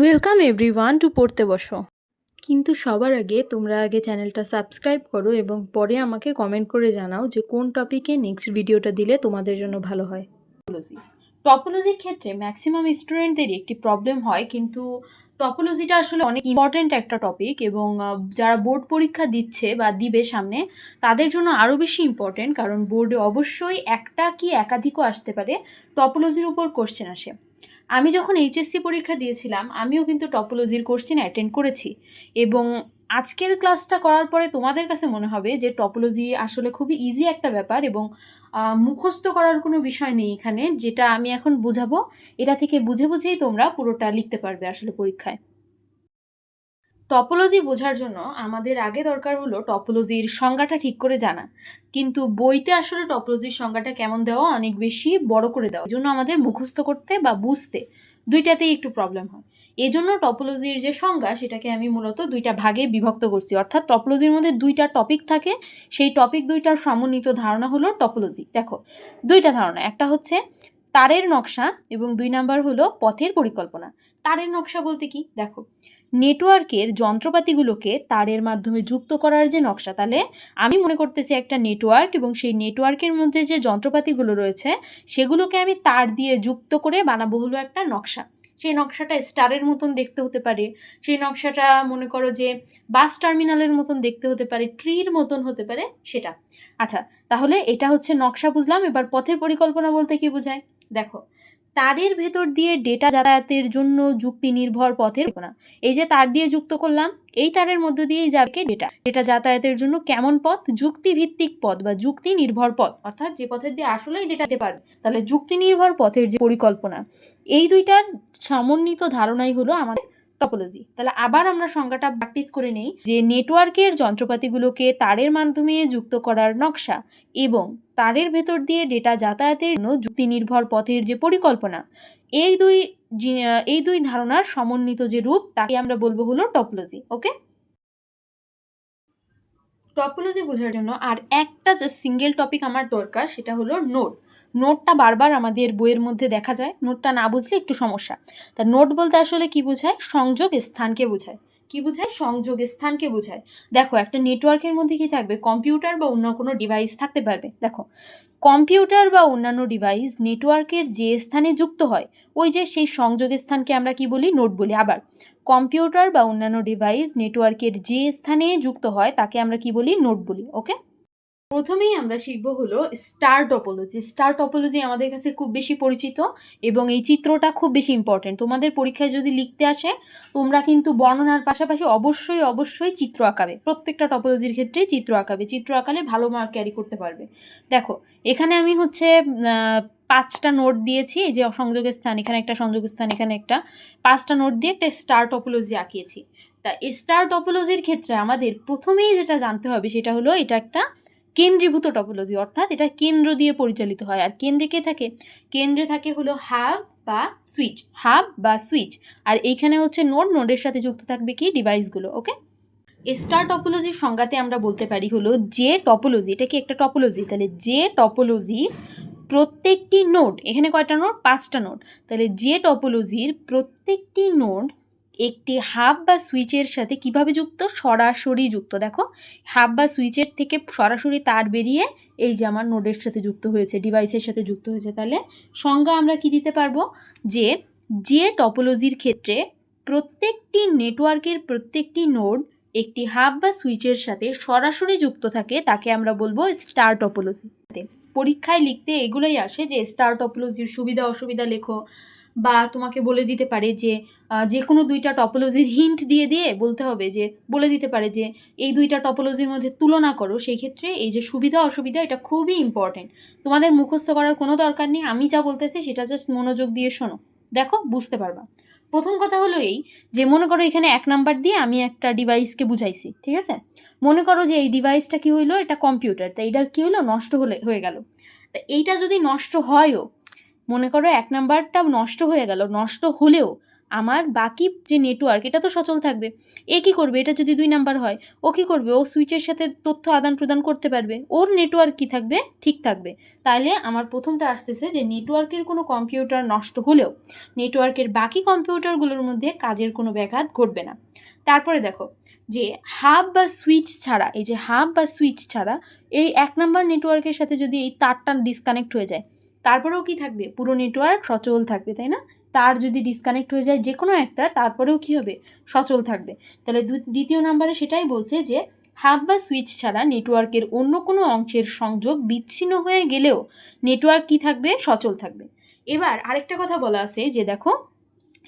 Welcome everyone two পড়তে বসো কিন্তু সবার আগে তোমরা আগে চ্যানেলটা সাবস্ক্রাইব করো এবং পরে আমাকে কমেন্ট করে জানাও যে কোন টপিকে নেক্সট ভিডিওটা দিলে তোমাদের জন্য ভালো হয়। টপোলজির ক্ষেত্রে ম্যাক্সিমাম স্টুডেন্টদেরই একটি প্রবলেম হয়, কিন্তু টপোলজিটা আসলে অনেক ইম্পর্ট্যান্ট একটা টপিক এবং যারা বোর্ড পরীক্ষা দিচ্ছে বা দিবে সামনে, তাদের জন্য আরও বেশি ইম্পর্ট্যান্ট কারণ বোর্ডে অবশ্যই একটা কি একাধিকও আসতে পারে টপোলজির উপর কোশ্চেন আসে। আমি যখন এইচএসসি পরীক্ষা দিয়েছিলাম, আমিও কিন্তু টপোলজির কোশ্চেন অ্যাটেন্ড করেছি। এবং আজকের ক্লাসটা করার পরে তোমাদের কাছে মনে হবে যে টপোলজি আসলে খুবই ইজি একটা ব্যাপার এবং মুখস্থ করার কোনো বিষয় নেই এখানে। যেটা আমি এখন বোঝাবো, এটা থেকে বুঝে বুঝেই তোমরা পুরোটা লিখতে পারবে আসলে পরীক্ষায়। টপোলজি বোঝার জন্য আমাদের আগে দরকার হলো টপোলজির সংজ্ঞাটা ঠিক করে জানা। কিন্তু বইতে আসলে টপোলজির সংজ্ঞাটা কেমন দেওয়া অনেক বেশি বড় করে দেওয়া। জন্য আমাদের মুখস্থ করতে বা বুঝতে দুইটাতেই একটু প্রবলেম হয়। এই জন্য টপোলজির যে সংজ্ঞা, সেটাকে আমি মূলত দুইটা ভাগে বিভক্ত করছি। অর্থাৎ টপোলজির মধ্যে দুইটা টপিক থাকে, সেই টপিক দুইটার সমন্বিত ধারণা হলো টপোলজি দেখো, দুইটা ধারণা। একটা হচ্ছে তারের নকশা এবং দুই নাম্বার হলো পথের পরিকল্পনা। তারের নকশা বলতে কি? দেখো নেটওয়ার্কের যন্ত্রপাতিগুলোকে তারের মাধ্যমে যুক্ত করার যে নকশা, তাহলে আমি মনে করতেছি একটা নেটওয়ার্ক এবং সেই নেটওয়ার্কের মধ্যে যে যন্ত্রপাতিগুলো রয়েছে, সেগুলোকে আমি তার দিয়ে যুক্ত করে বানাবো হলো একটা নকশা। সেই নকশাটা স্টারের মতন দেখতে হতে পারে, সেই নকশাটা মনে করো যে বাস টার্মিনালের মতন দেখতে হতে পারে, ট্রির মতন হতে পারে সেটা। আচ্ছা তাহলে এটা হচ্ছে নকশা বুঝলাম, এবার পথের পরিকল্পনা বলতে কি বোঝায়? দেখো তারের ভেতর দিয়ে ডেটা যাতায়াতের জন্য যুক্তি নির্ভর পথের না এই যে তার দিয়ে যুক্ত করলাম, এই তারের মধ্য দিয়েই যাবে ডেটা ডেটা যাতায়াতের জন্য কেমন পথ? যুক্তি ভিত্তিক পথ বা যুক্তি নির্ভর পথ। অর্থাৎ যে পথের দিয়ে আসলেই ডেটা দিতে পারবে। তাহলে যুক্তি নির্ভর পথের যে পরিকল্পনা, এই দুইটার সমন্বিত ধারণাই হলো আমাদের টপোলজি তাহলে আবার আমরা সংজ্ঞাটা প্র্যাকটিস করে নেই যে নেটওয়ার্কের যন্ত্রপাতিগুলোকে তারের মাধ্যমে যুক্ত করার নকশা এবং তারের ভেতর দিয়ে ডেটা যাতায়াতের জন্য যুক্তি নির্ভর পথের যে পরিকল্পনা, এই দুই এই দুই ধারণার সমন্বিত যে রূপ, তাকে আমরা বলব হলো টপোলজি ওকে টপোলজি বোঝার জন্য আর একটা যে সিঙ্গেল টপিক আমার দরকার, সেটা হলো নোট নোটটা বারবার আমাদের বইয়ের মধ্যে দেখা যায় নোটটা না বুঝলে একটু সমস্যা। তা নোট বলতে আসলে কি বোঝায়? সংযোগ স্থানকে বোঝায়। কি বোঝায়? সংযোগের স্থানকে বোঝায়। দেখো, একটা নেটওয়ার্কের মধ্যে কি থাকবে? কম্পিউটার বা অন্য কোনো ডিভাইস থাকতে পারবে। দেখো, কম্পিউটার বা অন্যান্য ডিভাইস নেটওয়ার্কের যে স্থানে যুক্ত হয়, ওই যে সেই সংযোগের স্থানকে আমরা কি বলি? নোট বলি। আবার, কম্পিউটার বা অন্যান্য ডিভাইস নেটওয়ার্কের যে স্থানে যুক্ত হয়, তাকে আমরা কি বলি? নোট বলি ওকে প্রথমেই আমরা শিখব হলো স্টার টপোলজি স্টার টপোলজি আমাদের কাছে খুব বেশি পরিচিত এবং এই চিত্রটা খুব বেশি ইম্পর্টেন্ট তোমাদের পরীক্ষায় যদি লিখতে আসে, তোমরা কিন্তু বর্ণনার পাশাপাশি অবশ্যই অবশ্যই চিত্র আঁকাবে। প্রত্যেকটা টপোলজির ক্ষেত্রেই চিত্র আঁকাবে। চিত্র আঁকালে ভালো মার্ক ক্যারি করতে পারবে। দেখো, এখানে আমি হচ্ছে পাঁচটা নোট দিয়েছি। যে সংযোগের স্থান, এখানে একটা সংযোগের স্থান, এখানে একটা। পাঁচটা নোট দিয়ে একটা স্টার টপোলজি আঁকিয়েছি। তা স্টার টপোলজির ক্ষেত্রে আমাদের প্রথমেই যেটা জানতে হবে সেটা হলো এটা একটা কেন্দ্রীভূত টপোলজি অর্থাৎ এটা কেন্দ্র দিয়ে পরিচালিত হয়। আর কেন্দ্রে কে থাকে? কেন্দ্রে থাকে হলো হাব বা সুইচ হাব বা সুইচ আর এইখানে হচ্ছে নোড নোডের সাথে যুক্ত থাকবে কি? ডিভাইসগুলো ওকে স্টার টপোলজির সংজ্ঞাতে আমরা বলতে পারি হলো যে টপোলজি এটা কি একটা টপোলজি তাহলে যে টপোলজি প্রত্যেকটি নোড এখানে কয়টা নোড পাঁচটা নোড তাহলে যে টপোলজির প্রত্যেকটি নোড একটি হাব বা সুইচের সাথে কীভাবে যুক্ত? সরাসরি যুক্ত। দেখো হাব বা সুইচের থেকে সরাসরি তার বেরিয়ে এই যে আমার নোডের সাথে যুক্ত হয়েছে, ডিভাইসের সাথে যুক্ত হয়েছে, তাহলে সংজ্ঞা আমরা কি দিতে পারব? যে যে টপোলজির ক্ষেত্রে প্রত্যেকটি নেটওয়ার্কের প্রত্যেকটি নোড একটি হাব বা সুইচের সাথে সরাসরি যুক্ত থাকে, তাকে আমরা বলব স্টার টপোলজি। পরীক্ষায় লিখতে এগুলোই আসে যে, স্টার টপোলজির সুবিধা অসুবিধা লেখো বা তোমাকে বলে দিতে পারে যে যে কোনো দুইটা টপোলজির হিন্ট দিয়ে দিয়ে বলতে হবে যে, বলে দিতে পারে যে, এই দুইটা টপোলজির মধ্যে তুলনা করো। সেই ক্ষেত্রে এই যে সুবিধা, অসুবিধা, এটা খুবই ইম্পর্টেন্ট তোমাদের মুখস্থ করার কোনো দরকার নেই। আমি যা বলতেছি সেটা জাস্ট মনোযোগ দিয়ে শোনো। দেখো, বুঝতে পারবা। প্রথম কথা হলো এই যে, মনে করো এখানে এক নাম্বার দিয়ে আমি একটা ডিভাইসকে বুঝাইছি, ঠিক আছে? মনে করো যে এই ডিভাইসটা কি হইল? এটা কম্পিউটার তা এটা কি হলো নষ্ট হলে, হয়ে গেল। তা এইটা যদি নষ্ট হয়ও মনে করো এক নাম্বারটা নষ্ট হয়ে গেল, নষ্ট হলেও আমার বাকি যে নেটওয়ার্ক এটা তো সচল থাকবে। এ কী করবে? এটা যদি দুই নাম্বার হয়, ও কী করবে? ও সুইচের সাথে তথ্য আদান প্রদান করতে পারবে। ওর নেটওয়ার্ক কী থাকবে? ঠিক থাকবে। তাহলে আমার প্রথমটা আসতেছে যে নেটওয়ার্কের কোনো কম্পিউটার নষ্ট হলেও নেটওয়ার্কের বাকি কম্পিউটারগুলোর মধ্যে কাজের কোনো ব্যাঘাত ঘটবে না। তারপরে দেখো যে হাব বা সুইচ ছাড়া, এই যে হাব বা সুইচ ছাড়া এই এক নাম্বার নেটওয়ার্কের সাথে যদি এই তারটা ডিসকানেক্ট হয়ে যায় তারপরেও কি থাকবে? পুরো নেটওয়ার্ক সচল থাকবে, তাই না? তার যদি ডিসকানেক্ট হয়ে যায় যে কোনো একটা, তারপরেও কি হবে? সচল থাকবে। তাহলে দ্বিতীয় নাম্বারে সেটাই বলছে যে হাব বা সুইচ ছাড়া নেটওয়ার্কের অন্য কোনো অংশের সংযোগ বিচ্ছিন্ন হয়ে গেলেও নেটওয়ার্ক কি থাকবে? সচল থাকবে। এবার আরেকটা কথা বলা আছে যে, দেখো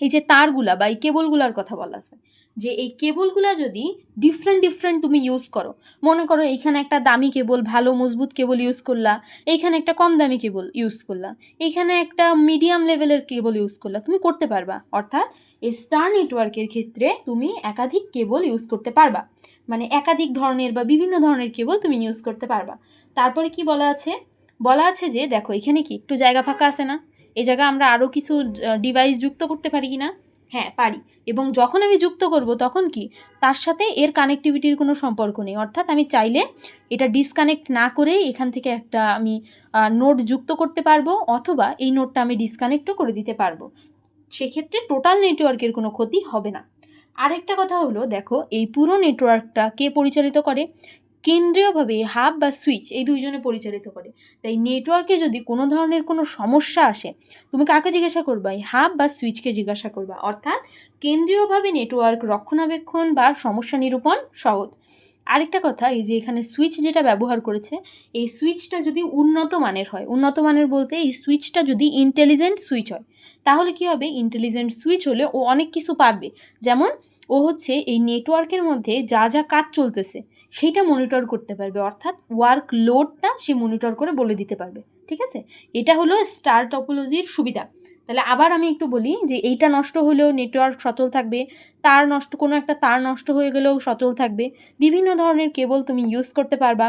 এই যে তারগুলা বা এই কেবলগুলার কথা বলা আছে, যে এই কেবলগুলা যদি ডিফারেন্ট ডিফারেন্ট তুমি ইউজ করো, মনে করো এইখানে একটা দামি কেবল, ভালো, মজবুত কেবল ইউজ করলা, এইখানে একটা কম দামি কেবল ইউজ করলা, এইখানে একটা মিডিয়াম লেভেলের কেবল ইউজ করলা, তুমি করতে পারবা। অর্থাৎ এই স্টার নেটওয়ার্কের ক্ষেত্রে তুমি একাধিক কেবল ইউজ করতে পারবা। মানে একাধিক ধরনের বা বিভিন্ন ধরনের কেবল তুমি ইউজ করতে পারবা। তারপরে কি বলা আছে? বলা আছে যে, দেখো এখানে কি একটু জায়গা ফাঁকা আছে না? এই জায়গায় আমরা আরও কিছু ডিভাইস যুক্ত করতে পারি কি না হ্যাঁ পারি। এবং যখন আমি যুক্ত করব, তখন কি? তার সাথে এর কানেক্টিভিটির কোনো সম্পর্ক নেই। অর্থাৎ আমি চাইলে এটা ডিসকানেক্ট না করেই এখান থেকে একটা আমি নোট যুক্ত করতে পারব, অথবা এই নোটটা আমি ডিসকানেক্টও করে দিতে পারব। সেক্ষেত্রে টোটাল নেটওয়ার্কের কোনো ক্ষতি হবে না। আরেকটা কথা হলো, দেখো, এই পুরো নেটওয়ার্কটা কে পরিচালিত করে? কেন্দ্রীয়ভাবে হাব বা সুইচ এই দুইজনে পরিচালিত করে। তাই নেটওয়ার্কে যদি কোনো ধরনের কোনো সমস্যা আসে, তুমি কাকে জিজ্ঞাসা করবা? এই হাব বা সুইচকে জিজ্ঞাসা করবা। অর্থাৎ কেন্দ্রীয়ভাবে নেটওয়ার্ক রক্ষণাবেক্ষণ বা সমস্যা নিরূপণ সহজ। আরেকটা কথা, এই যে এখানে সুইচ যেটা ব্যবহার করেছে, এই সুইচটা যদি উন্নত মানের হয়, উন্নত মানের বলতে এই সুইচটা যদি ইন্টেলিজেন্ট সুইচ হয়, তাহলে কি হবে? ইন্টেলিজেন্ট সুইচ হলে ও অনেক কিছু পারবে। যেমন ও হচ্ছে এই নেটওয়ার্কের মধ্যে যা যা কাজ চলতেছে, সেইটা মনিটর করতে পারবে। অর্থাৎ ওয়ার্ক লোডটা সে মনিটর করে বলে দিতে পারবে। ঠিক আছে? এটা হলো স্টার টপোলজির সুবিধা। তাহলে আবার আমি একটু বলি যে এইটা নষ্ট হলেও নেটওয়ার্ক সচল থাকবে, তার নষ্ট, কোনো একটা তার নষ্ট হয়ে গেলেও সচল থাকবে। বিভিন্ন ধরনের কেবল তুমি ইউজ করতে পারবা।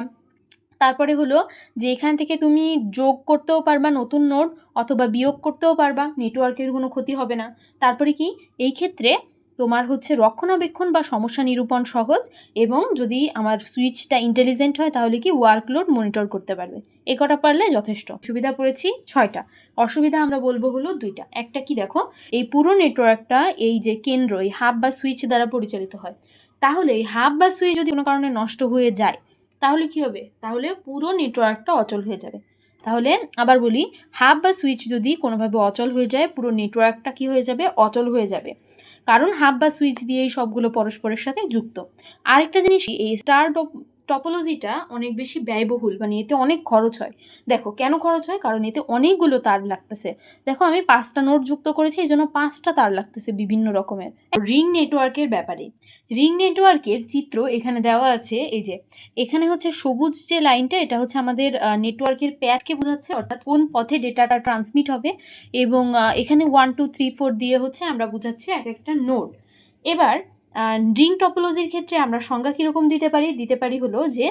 তারপরে হলো যে এখান থেকে তুমি যোগ করতেও পারবা নতুন নোট অথবা বিয়োগ করতেও পারবা নেটওয়ার্কের কোনো ক্ষতি হবে না। তারপরে কি? এই ক্ষেত্রে তোমার হচ্ছে রক্ষণাবেক্ষণ বা সমস্যা নিরূপণ সহজ এবং যদি আমার সুইচটা ইন্টেলিজেন্ট হয়, তাহলে কি ওয়ার্কলোড মনিটর করতে পারবে? এ কটা পারলে যথেষ্ট। সুবিধা পড়েছি ছয়টা। অসুবিধা আমরা বলব হলো দুইটা। একটা কি দেখো, এই পুরো নেটওয়ার্কটা এই যে কেন্দ্র, এই হাব বা সুইচ দ্বারা পরিচালিত হয়। তাহলে এই হাব বা সুইচ যদি কোনো কারণে নষ্ট হয়ে যায়, তাহলে কি হবে? তাহলে পুরো নেটওয়ার্কটা অচল হয়ে যাবে। তাহলে আবার বলি হাব বা সুইচ যদি কোনোভাবে অচল হয়ে যায়, পুরো নেটওয়ার্কটা কি হয়ে যাবে? অচল হয়ে যাবে। কারণ হাব বা সুইচ দিয়েই সবগুলো পরস্পরের সাথে যুক্ত। আরেকটা জিনিস এই স্টার টপোলজিটা অনেক বেশি ব্যয়বহুল মানে এতে অনেক খরচ হয়। দেখো, কেন খরচ হয়? কারণ এতে অনেকগুলো তার লাগতেছে। দেখো, আমি পাঁচটা নোট যুক্ত করেছি, এই জন্য পাঁচটা তার লাগতেছে বিভিন্ন রকমের। রিং নেটওয়ার্কের ব্যাপারে। রিং নেটওয়ার্কের চিত্র এখানে দেওয়া আছে, এই যে, এখানে হচ্ছে সবুজ যে লাইনটা, এটা হচ্ছে আমাদের নেটওয়ার্কের প্যাথকে বোঝাচ্ছে, অর্থাৎ কোন পথে ডেটাটা ট্রান্সমিট হবে। এবং এখানে ওয়ান টু থ্রি ফোর দিয়ে হচ্ছে আমরা বোঝাচ্ছি এক একটা নোট এবার রিং টপোলজির ক্ষেত্রে আমরা সংজ্ঞা কীরকম দিতে পারি? দিতে পারি হলো যে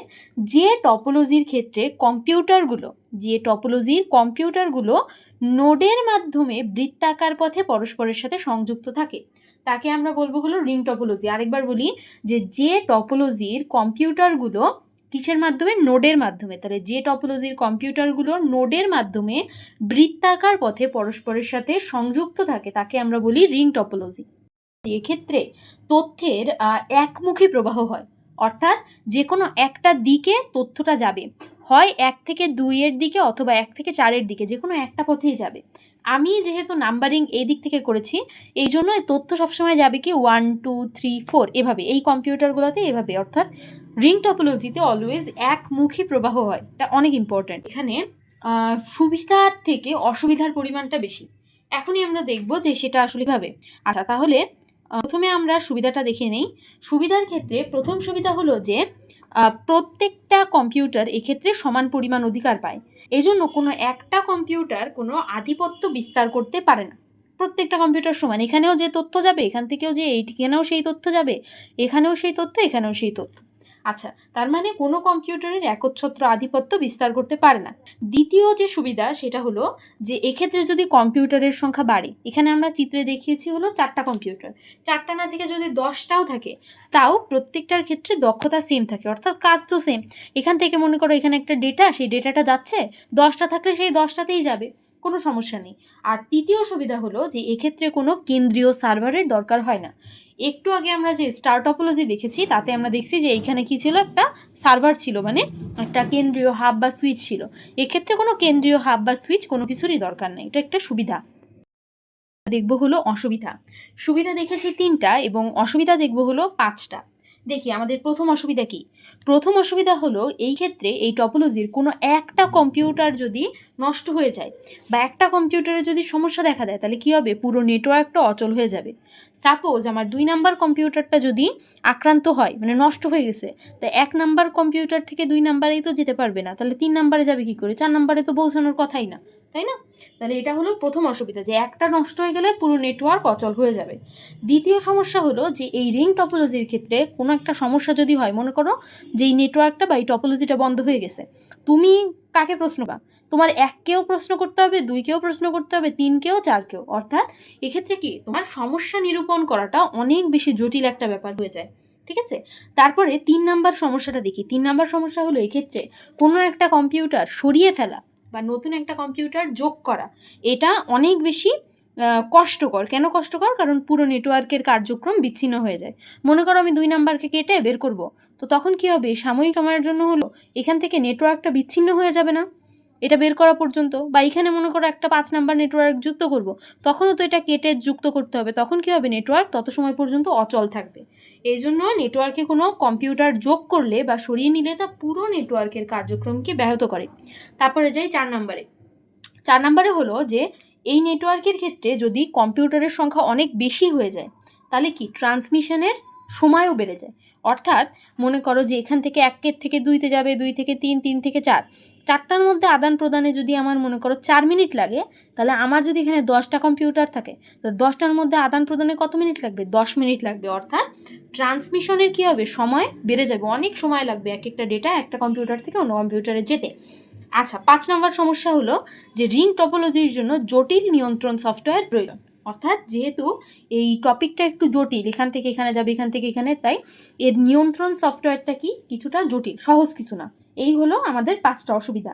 যে টপোলজির ক্ষেত্রে কম্পিউটারগুলো যে টপোলজির কম্পিউটারগুলো নোডের মাধ্যমে বৃত্তাকার পথে পরস্পরের সাথে সংযুক্ত থাকে, তাকে আমরা বলব হলো রিং টপোলজি আরেকবার বলি যে যে টপোলজির কম্পিউটারগুলো কিসের মাধ্যমে? নোডের মাধ্যমে। তাহলে যে টপোলজির কম্পিউটারগুলো নোডের মাধ্যমে বৃত্তাকার পথে পরস্পরের সাথে সংযুক্ত থাকে, তাকে আমরা বলি রিং টপোলজি এক্ষেত্রে তথ্যের একমুখী প্রবাহ হয়। অর্থাৎ যে কোনো একটা দিকে তথ্যটা যাবে। হয় এক থেকে দুইয়ের দিকে অথবা এক থেকে চারের দিকে যে কোনো একটা পথেই যাবে। আমি যেহেতু নাম্বারিং এই দিক থেকে করেছি, এই জন্য তথ্য সবসময় যাবে কি ওয়ান টু থ্রি ফোর এভাবে। এই কম্পিউটারগুলোতে এভাবে। অর্থাৎ রিং টপোলজিতে অলওয়েজ একমুখী প্রবাহ হয়। এটা অনেক ইম্পর্ট্যান্ট এখানে সুবিধার থেকে অসুবিধার পরিমাণটা বেশি। এখনই আমরা দেখব যে সেটা আসলে ভাবে আচ্ছা তাহলে প্রথমে আমরা সুবিধাটা দেখে নেই। সুবিধার ক্ষেত্রে প্রথম সুবিধা হলো যে প্রত্যেকটা কম্পিউটার এক্ষেত্রে সমান পরিমাণ অধিকার পায়। এজন্য কোনো একটা কম্পিউটার কোনো আধিপত্য বিস্তার করতে পারে না। প্রত্যেকটা কম্পিউটার সমান। এখানেও যে তথ্য যাবে, এখান থেকেও যে এই ঠিকানাও সেই তথ্য যাবে, এখানেও সেই তথ্য, এখানেও সেই তথ্য। আচ্ছা তার মানে কোনো কম্পিউটারের একচ্ছত্র আধিপত্য বিস্তার করতে পারে না। দ্বিতীয় যে সুবিধা, সেটা হলো যে এক্ষেত্রে যদি কম্পিউটারের সংখ্যা বাড়ে, এখানে আমরা চিত্রে দেখিয়েছি হলো চারটা কম্পিউটার। চারটা না থেকে যদি দশটাও থাকে, তাও প্রত্যেকটার ক্ষেত্রে দক্ষতা সেম থাকে, অর্থাৎ কাজ তো সেম এখান থেকে মনে করো এখানে একটা ডেটা সেই ডেটাটা যাচ্ছে, দশটা থাকলে সেই দশটাতেই যাবে। কোনো সমস্যা নেই। আর তৃতীয় সুবিধা হলো যে, এক্ষেত্রে কোনো কেন্দ্রীয় সার্ভারের দরকার হয় না। একটু আগে আমরা যে স্টার্টপোলজি দেখেছি, তাতে আমরা দেখছি যে এইখানে কি ছিল? একটা সার্ভার ছিল মানে একটা কেন্দ্রীয় হাব বা সুইচ ছিল। এক্ষেত্রে কোনো কেন্দ্রীয় হাব বা সুইচ কোনো কিছুরই দরকার নেই। এটা একটা সুবিধা। দেখব হলো অসুবিধা। সুবিধা দেখেছি তিনটা এবং অসুবিধা দেখব হলো পাঁচটা। দেখি, আমাদের প্রথম অসুবিধা কি? প্রথম অসুবিধা হলো এই ক্ষেত্রে এই টপোলজির কোনো একটা কম্পিউটার যদি নষ্ট হয়ে যায় বা একটা কম্পিউটারে যদি সমস্যা দেখা দেয়, তাহলে কী হবে? পুরো নেটওয়ার্কটা অচল হয়ে যাবে। সাপোজ আমার দুই নাম্বার কম্পিউটারটা যদি আক্রান্ত হয় মানে নষ্ট হয়ে গেছে, তা এক নাম্বার কম্পিউটার থেকে দুই নাম্বারেই তো যেতে পারবে না, তাহলে তিন নাম্বারে যাবে কী করে? চার নাম্বারে তো পৌঁছানোর কথাই না। তাই না? তাহলে এটা হলো প্রথম অসুবিধা, যে একটা নষ্ট হয়ে গেলে পুরো নেটওয়ার্ক অচল হয়ে যাবে। দ্বিতীয় সমস্যা হলো যে এই রিং টপোলজির ক্ষেত্রে কোনো একটা সমস্যা যদি হয়, মনে করো যে এই নেটওয়ার্কটা বা এই টপোলজিটা বন্ধ হয়ে গেছে, তুমি কাকে প্রশ্ন পা তোমার এককেও প্রশ্ন করতে হবে, দুইকেও প্রশ্ন করতে হবে, তিনকেও, চারকেও। অর্থাৎ এক্ষেত্রে কি? তোমার সমস্যা নিরূপণ করাটা অনেক বেশি জটিল একটা ব্যাপার হয়ে যায়, ঠিক আছে? তারপরে তিন নাম্বার সমস্যাটা দেখি। তিন নাম্বার সমস্যা হলো এক্ষেত্রে কোনো একটা কম্পিউটার সরিয়ে ফেলা বা নতুন একটা কম্পিউটার যোগ করা, এটা অনেক বেশি কষ্টকর। কেন কষ্টকর? কারণ পুরো নেটওয়ার্কের কার্যক্রম বিচ্ছিন্ন হয়ে যায়। মনে করো আমি দুই নাম্বারকে কেটে বের করব, তো তখন কি হবে? সাময়িক সময়ের জন্য হলো, এখান থেকে নেটওয়ার্কটা বিচ্ছিন্ন হয়ে যাবে না? এটা বের করা পর্যন্ত বা এখানে মনে করো একটা পাঁচ নাম্বার নেটওয়ার্ক যুক্ত করব, তখনও তো এটা কেটে যুক্ত করতে হবে। তখন কি হবে নেটওয়ার্ক তত সময় পর্যন্ত অচল থাকবে। এই জন্য নেটওয়ার্কে কোনো কম্পিউটার যোগ করলে বা সরিয়ে নিলে তা পুরো নেটওয়ার্কের কার্যক্রমকে ব্যাহত করে। তারপরে যাই চার নাম্বারে। চার নাম্বারে হলো যে, এই নেটওয়ার্কের ক্ষেত্রে যদি কম্পিউটারের সংখ্যা অনেক বেশি হয়ে যায়, তাহলে কি? ট্রান্সমিশনের সময়ও বেড়ে যায়। অর্থাৎ মনে করো যে এখান থেকে একের থেকে দুইতে যাবে, দুই থেকে তিন তিন থেকে চার। চারটার মধ্যে আদান প্রদানে যদি আমার মনে করো চার মিনিট লাগে, তাহলে আমার যদি এখানে দশটা কম্পিউটার থাকে, তো দশটার মধ্যে আদান প্রদানে কত মিনিট লাগবে? দশ মিনিট লাগবে। অর্থাৎ ট্রান্সমিশনের কী হবে? সময় বেড়ে যাবে। অনেক সময় লাগবে এক একটা ডেটা একটা কম্পিউটার থেকে অন্য কম্পিউটারে যেতে। আচ্ছা পাঁচ নম্বর সমস্যা হলো যে রিং টপোলজির জন্য জটিল নিয়ন্ত্রণ সফটওয়্যার প্রয়োজন। অর্থাৎ যেহেতু এই টপিকটা একটু জটিল, এখান থেকে এখানে যাবে, এখান থেকে এখানে, তাই এর নিয়ন্ত্রণ সফটওয়্যারটা কি? কিছুটা জটিল, সহজ কিছু না। এই হলো আমাদের পাঁচটা অসুবিধা।